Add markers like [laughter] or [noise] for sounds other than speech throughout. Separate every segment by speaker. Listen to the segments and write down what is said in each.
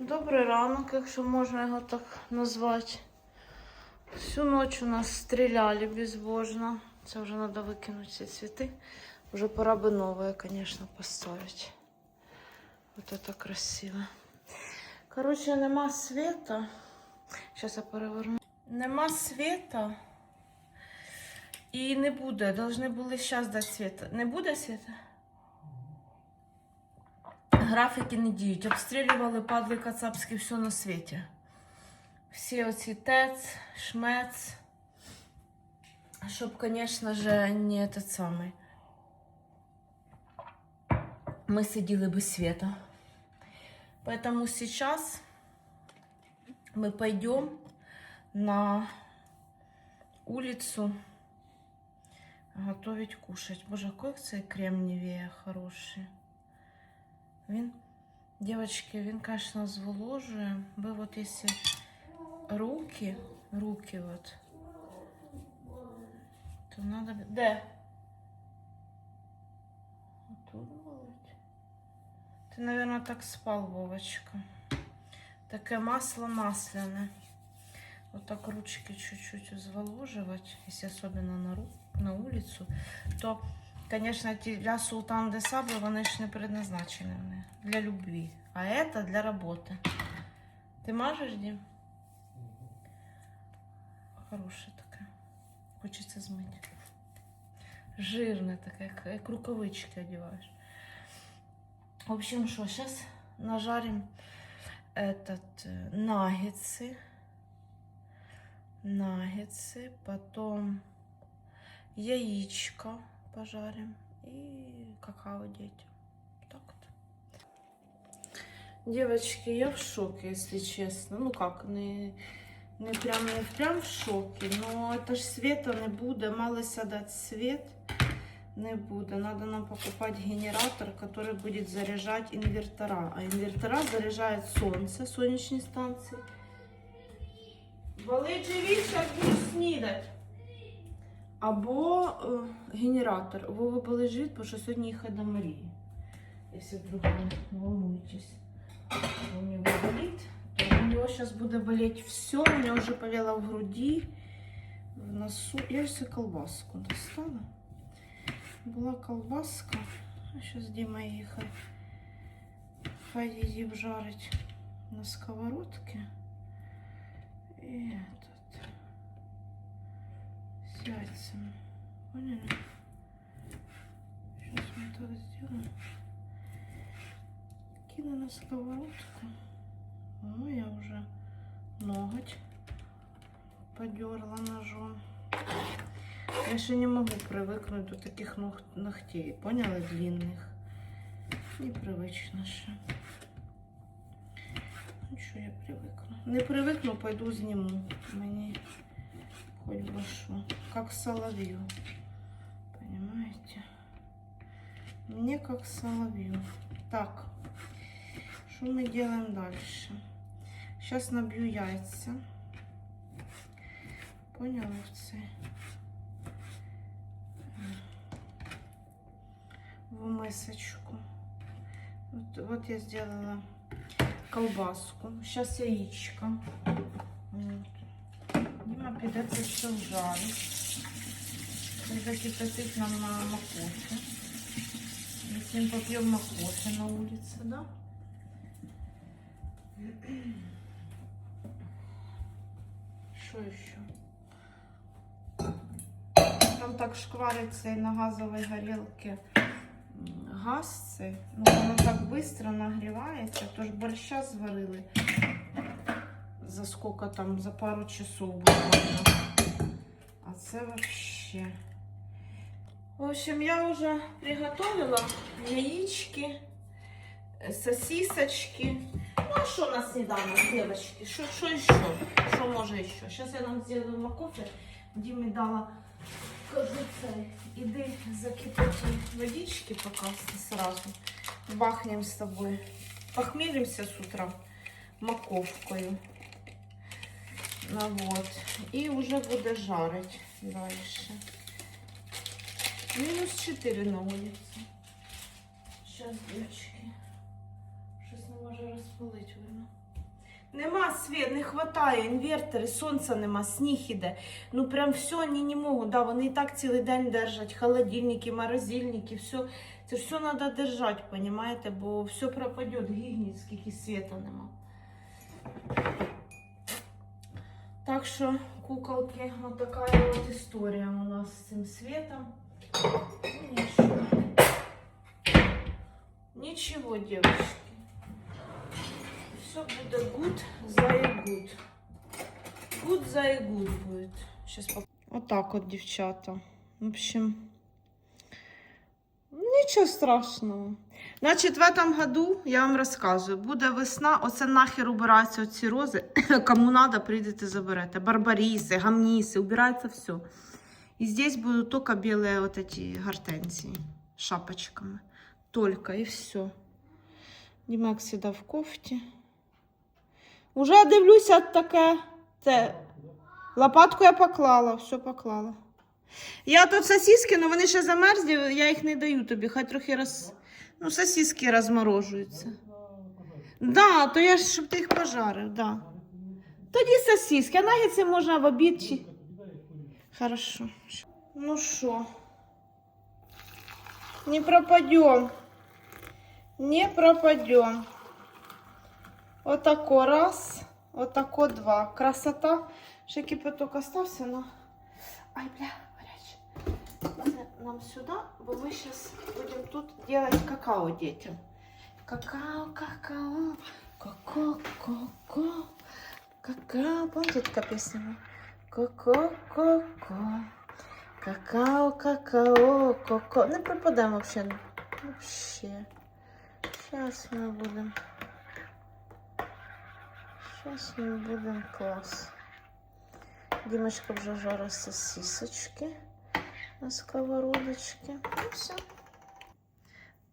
Speaker 1: Добрий ранок, якщо можна його так назвати. Всю ніч у нас стріляли безбожно. Це вже треба викинути ці цвіти. Вже пора би нове, звісно, поставити. Вот это красиво. Коротше, нема света. Зараз я переверну. Нема света. І не буде. Должны були зараз дати світа. Не буде світа? Графіки не діють. Обстрілювали падли кацапські все на світі. Всі оці ТЕЦ, шмец. Щоб, звісно же, не этот самий. Мы сидели без света. Поэтому сейчас мы пойдем на улицу готовить кушать. Боже, какой цей крем Нивея хороший. Він, девочки, він, конечно, зволожує. Ви вот если руки, руки вот, то надо... Де? Отут болить. Ти, наверное, так спал, Вовочка. Таке масло масляне. Вот так ручки чуть-чуть зволоживать, если особенно на, ру... на улицу, то, конечно, ті для султан де сабли, вони ж не предназначені вони для любви. А это для работы. Ти мажеш, Дім? Хороше таке. Хочеться змити. Жирне таке, як, як рукавички одягаєш. В общем, что, сейчас нажарим этот э, наггетсы. Наггетсы, потом яичко Пожарим и какао детям. Так-то. Девочки, я в шоке, если честно. Ну как, не, не прям не прям в шоке, но это ж света не буде, малося дать свет не буде. Надо нам покупать генератор, который будет заряжать инвертора. А инвертора заряжает солнце, солнечные станции. Болить живіт, зараз буду снідати. Або е, генератор. Вова живіт, тому що сьогодні їхати до Марії. Якщо вдруг ви волнуєтесь, у нього болить, то у нього зараз буде болеть все. У нього вже повело в груді, в носу. Я ось колбаску достала. Була колбаска. А зараз Діма її хай, хай її вжарить на сковородці. И этот с яйцами. Поняли? Сейчас мы так сделаем. Кину на сковородку. Ну, я уже ноготь подерла ножом. Я еще не могу привыкнуть до таких ног ногтей, поняла, длинных. Непривычно ще. Ну що я привикну? Не привикну, пойду зніму. Мені хоч би що. Как соловью. Понимаете? Мне как соловью. Так. Что мы делаем дальше? Сейчас набью яйца. Поняла в це? В мисочку. Вот, вот я сделала колбаску. Сейчас яичко. Дима придется все жарить. И закипятить нам на макофе. Мы с ним попьем макофе на улице, да? Что еще? Там так шквариться и на газовой горелке м, газ цей. Ну, воно так швидко нагрівається, тож борща зварили за сколько там, за пару часов буквально. А це вообще. В общем, я уже приготовила яички, э, сосисочки. Ну, а что на снеданок, девочки? Что, что еще? Что может еще? Сейчас я нам сделаю макофе. Диме дала, цей, иди закипати водички пока сразу. Бахнем с тобой. Похмелимся с утра маковкою. Ну, вот. И уже буде жарить дальше. Минус 4 на улице. Сейчас, девочки. Щось не може розпалити, видно. Нема світ, не хватає, інвертори, сонця нема, сніг іде. Ну прям все вони не можуть. Да, вони і так цілий день держать. Холодильники, морозильники, все. Це все треба держати, розумієте? Бо все пропаде, гігніть, скільки світу нема. Так що, куколки, вот такая вот история у нас с этим светом. Ну, ничего. Ничего, девочки. Все будет good, за и good. Good за и good будет. Сейчас поп... Вот так вот, девчата. В общем, ничего страшного. Значить, в этом году, я вам розказую, буде весна, оце нахер убираються оці рози. [coughs] Кому надо, прийдете, заберете. Барбаріси, гамніси, убирается все. И здесь будут только белые вот эти гортензии с шапочками. Только, и все. Дімек всегда в кофті. Уже дивлюся таке. Це... Лопатку я поклала, все поклала. Я тут сосиски, але вони ще замерзлі, я їх не даю тобі, хай трохи роз... Ну, сосиски розморожуються. Да, то я ж, щоб ти їх пожарив, да. Тоді сосиски, а нагетси можна в обід чи... Хорошо. Ну що? Не пропадем. Не пропадем. Вот тако раз, вот тако два. Красота. Ще кипяток остався, но... Ай, бля, Нам сюда, бо мы сейчас будем тут делать какао детям. Какао, какао, коко, коко, какао. Помните такая песня? Коко, коко, какао, какао, коко. Не пропадемо вообще. Вообще. Сейчас мы будем. Сейчас мы будем класс. Димочка вже жарить сосисочки на сковородочці. І все.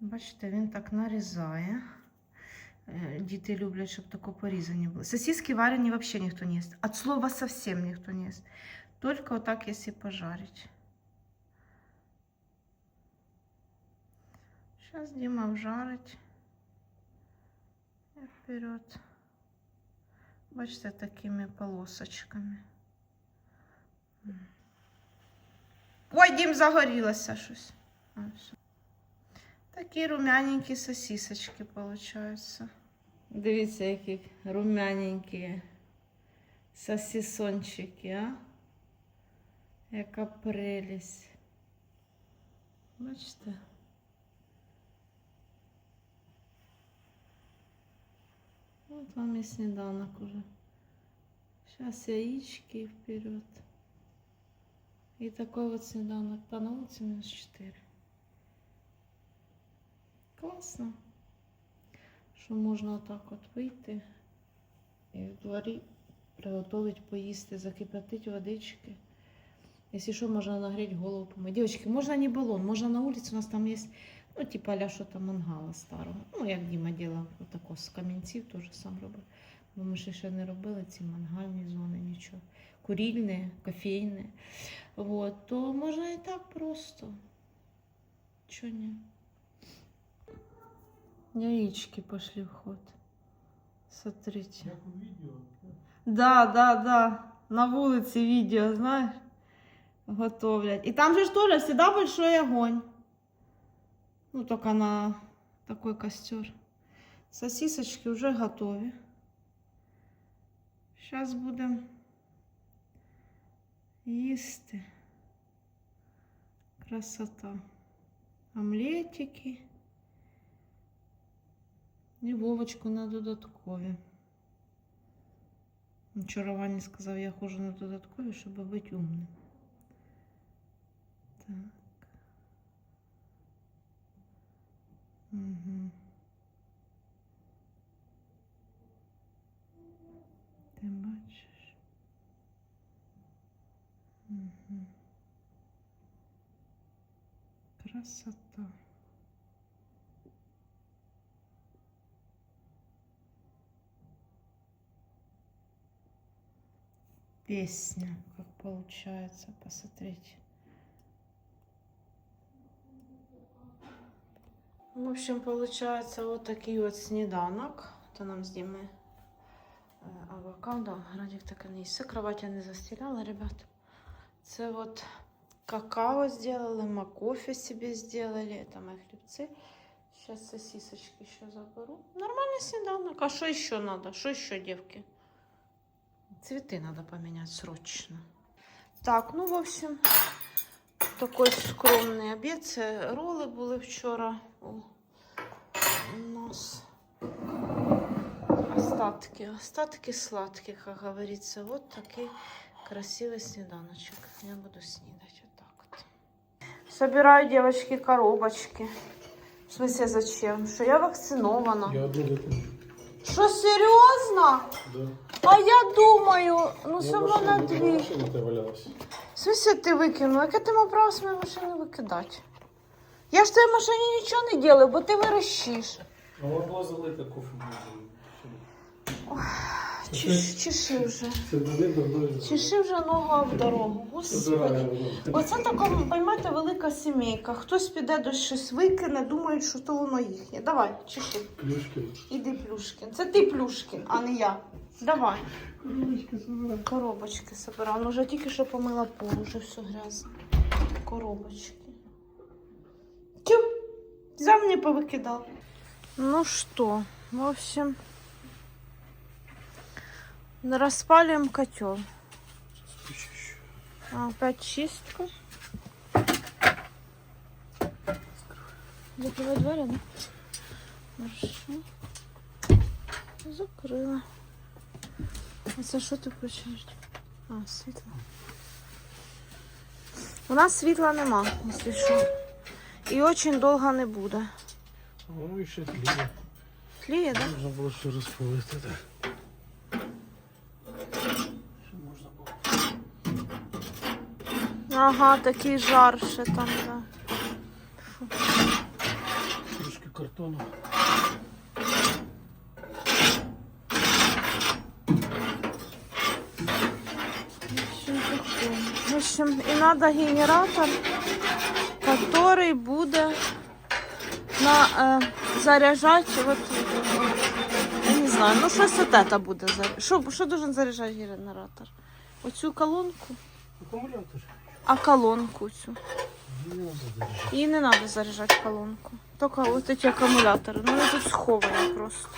Speaker 1: Бачите, він так нарізає. Е, Діти люблять, щоб тако порізані були. Сосиски варені взагалі ніхто не їсть. От слова совсем ніхто не їсть. Только вот так, если пожарить. Сейчас Дима вжарить. І вперед. Бачите, такими полосочками. М. Ой, Дім, загорілося щось. Такі румяненькі сосисочки получаються. Дивіться, які румяненькі сосисончики, а? Яка прелість. Бачите? От вам і сніданок уже. Сейчас яички вперед. И такой вот сніданок. На вулиці мінус 4. Класно. Що можна отак от вийти і в дворі приготувати поїсти, закипятити водички. Якщо що, можна нагріти голову помити. Дівчатки, можна не балон, можна на вулиці, у нас там є, ну, типа що там мангала старого. Ну, як Діма діла, отако з камінців теж сам робив. Бо ми ще не робили ці мангальні зони, нічого. Курільне, кофейне. Вот, то можна і так просто. Чого ні? Яички пошли в ход. Смотрите.
Speaker 2: Як у відео.
Speaker 1: Да, да, да. На вулиці відео, знаєш, готовлять. І там же ж теж всегда большой огонь. Ну, только на такой костер. Сосисочки вже готові. Зараз будемо їсти. Красота. Омлетики. І Вовочку на додаткові. Вчора Ваня сказав, я ходжу на додаткові, щоб бути умним. Так. Угу. Красота. Песня, как получается, посмотрите. В общем, получается вот такий вот сніданок. То нам з Дімою Е, Авокадо, Радік таке не їсть. Це кровать я не застеляла, ребят. Це от какао сделали, мы кофе себе сделали. Это мои хлебцы. Сейчас сосисочки еще заберу. Нормальный сніданок. А что еще надо? Что еще, девки? Цветы надо поменять срочно. Так, ну, в общем, такой скромний обід. Це роли були вчора у нас. Остатки, остатки сладких, как говорится. Вот такой красивый снеданочек. Я буду снидать. Собираю, девочки, коробочки. В смысле, зачем? Что я вакцинована.
Speaker 2: Я одну
Speaker 1: серьезно?
Speaker 2: Да.
Speaker 1: А я думаю, ну
Speaker 2: машину-
Speaker 1: вона дві. В смысле ти викинув? Яке ти мав право з моєї машини викидати? Я ж твоїй машині нічого не делаю, бо ти вирощиш.
Speaker 2: Вона була залита кофе.
Speaker 1: Чеши вже. Чеши вже ногу об дорогу. Господи. Оце така, поймете, велика сімейка. Хтось піде до щось викине, думають, що то воно їхнє. Давай, чеши.
Speaker 2: Плюшки.
Speaker 1: Іди, Плюшкін. Це ти Плюшкін, а не я. Давай.
Speaker 2: Плюшки забирай.
Speaker 1: Коробочки собирав. Ну вже тільки що помила пол, вже все грязно. Коробочки. Тю, взяв мені повикидав. Ну что, в общем, распалим котел. Опять чистка. Закрывай двери, да? Хорошо. Закрыла. А це що ти включаєш? А, світло. У нас світла нема, якщо що. І дуже довго не буде.
Speaker 2: А воно ще тліє.
Speaker 1: Тліє, да?
Speaker 2: Можна було ще розпалити. Так. Ще можна було.
Speaker 1: Ага, такий жар ще там, да.
Speaker 2: Трошки картону.
Speaker 1: В общем, и надо генератор, который будет на, э, заряжать, вот, я не знаю, ну щось от это буде заряжать. Що, що должен заряжати генератор? Оцю колонку?
Speaker 2: Акумулятор.
Speaker 1: А колонку цю?
Speaker 2: Не.
Speaker 1: Її не треба заряджати колонку. Тільки ось ці акумулятори. Ну вони тут сховані просто.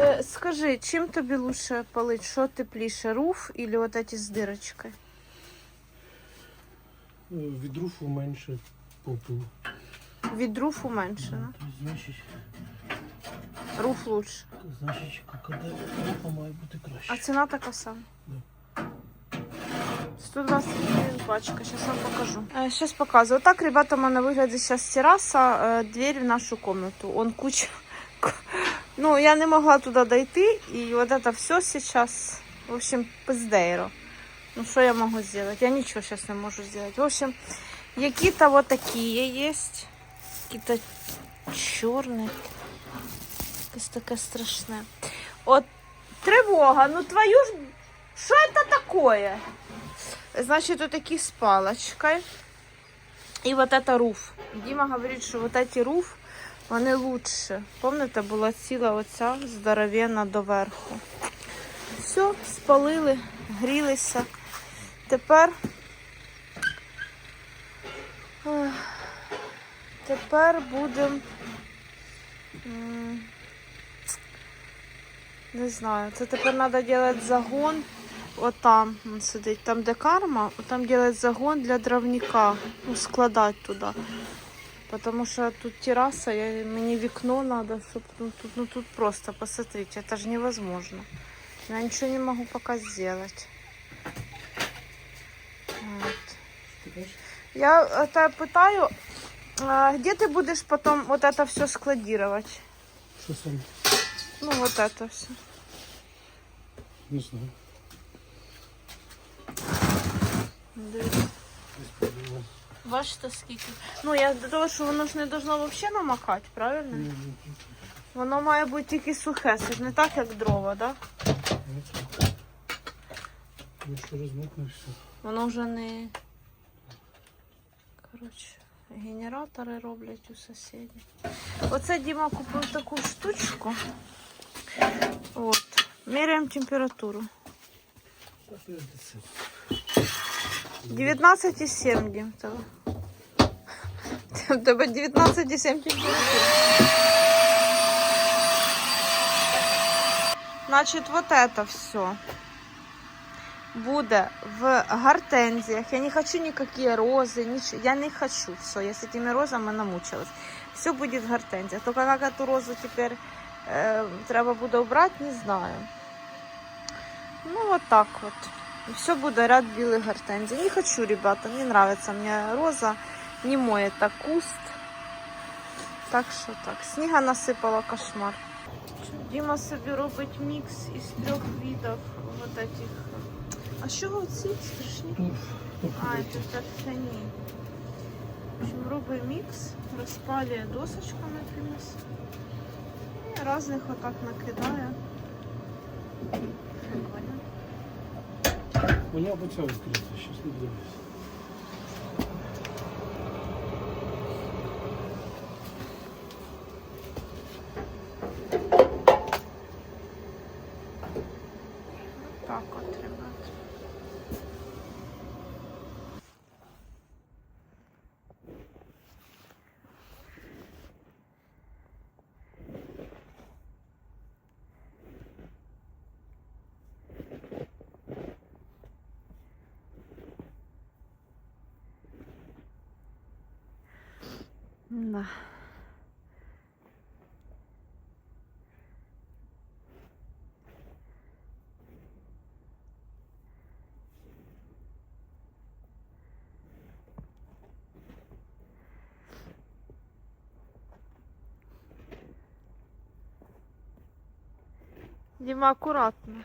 Speaker 1: Е, скажи, чим тобі лучше палить? Що тепліше, руф или вот эти з дирочкою?
Speaker 2: Е, Від руфу менше попелу.
Speaker 1: Від руфу менше, да?
Speaker 2: То Значить,
Speaker 1: Руф лучше.
Speaker 2: значить, коли руфа має бути краще.
Speaker 1: А ціна така сама. 120 гривен пачка, сейчас вам покажу. сейчас показываю. Вот так, ребята, у меня выглядит сейчас терраса, э, дверь в нашу комнату. Он куча... [laughs] Ну, я не могла туда дойти, и вот это все сейчас, в общем, пиздейро. Ну, что я могу сделать? Я ничего сейчас не могу сделать. В общем, какие-то вот такие есть. Какие-то черные. Якесь таке страшне. От тривога, ну твою ж. Що це таке? Значит, вот такие с палочкой. И вот это руф. Дима говорит, что вот эти руф, вони лучше. Помните, була ціла оця здоровенна доверху. Все, спалили, грілися. Тепер. Тепер будемо. Не знаю, це тепер треба робити загон. Вот там он сидить, там де карма, там делать загон для дровника, ну, складать туда. Потому что тут терраса, я, мне вікно надо, чтобы ну, тут, ну тут просто, посмотрите, это же невозможно. Я ничего не могу пока сделать. Вот. Я это пытаю, а, где ты будешь потом вот это все складировать?
Speaker 2: Що саме?
Speaker 1: Ну вот это все.
Speaker 2: Не знаю.
Speaker 1: Дивіться. Бачите скільки? Ну я до того, що воно ж не должно взагалі намакати, правильно? Воно має бути тільки сухе, це ж не так, як дрова,
Speaker 2: так. Ну, що розмокне все.
Speaker 1: Воно вже не. Коротше. генератори роблять у сусідів. Оце Діма купив таку штучку. От. Міряємо температуру. 19,7, Дім, в тебе. В тебе 19,7 температура. Значит, вот это все буде в гортензиях. Я не хочу никакие розы, ничего. Я не хочу все. Я с этими розами намучилась. Все будет в гортензиях. Только как эту розу теперь э, треба буде убрать, не знаю. Ну, вот так вот. И все буде ряд белых гортензий. Не хочу, ребята, не нравится мне роза. Не мой это куст. Так що так. Сніга насипала кошмар. Діма собі робить мікс із трьох видів вот этих. А що ці страшні? А, це торфяні. В общем, робить мікс, розпалює досочками якимись. І різних отак накидає. Прикольно.
Speaker 2: Меня обучал открыто, сейчас не дивлюсь.
Speaker 1: Да. Дима, аккуратно.